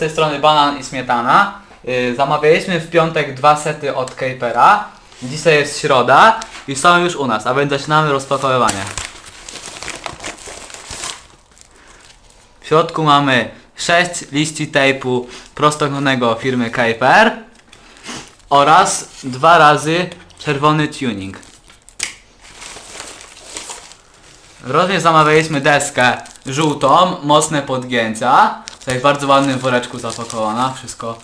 tej strony Banan i Śmietana. Yy, zamawialiśmy w piątek dwa sety od Capera. Dzisiaj jest środa i są już u nas, a więc zaczynamy rozpakowywanie. W środku mamy 6 liści tejpu prostokątnego firmy Kuiper oraz dwa razy czerwony tuning. Również zamawialiśmy deskę żółtą, mocne podgięcia. Tutaj w bardzo ładnym woreczku zapakowana, wszystko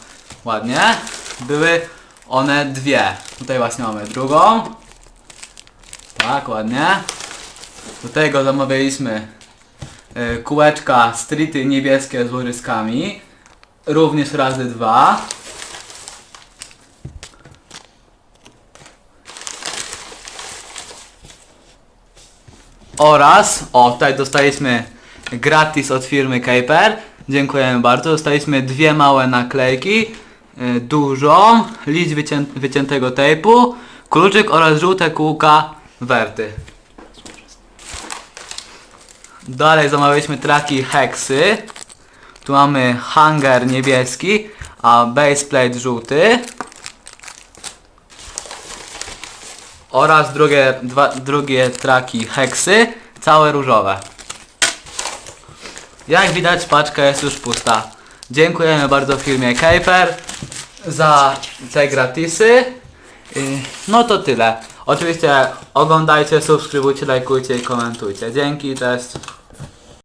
ładnie. Były one dwie. Tutaj właśnie mamy drugą. Tak, ładnie. Do tego zamawialiśmy y, kółeczka streety niebieskie z łoryskami. Również razy dwa. Oraz, o tutaj dostaliśmy gratis od firmy Caper. Dziękujemy bardzo. Dostaliśmy dwie małe naklejki, y, dużą, list wycię wyciętego tejpu, kluczyk oraz żółte kółka werty. Dalej zamawialiśmy traki heksy. Tu mamy hanger niebieski, a baseplate żółty. Oraz drugie, dwa, drugie traki heksy, całe różowe. Jak widać paczka jest już pusta. Dziękujemy bardzo firmie Kuiper za te gratisy. No to tyle. Oczywiście oglądajcie, subskrybujcie, lajkujcie i komentujcie. Dzięki, cześć.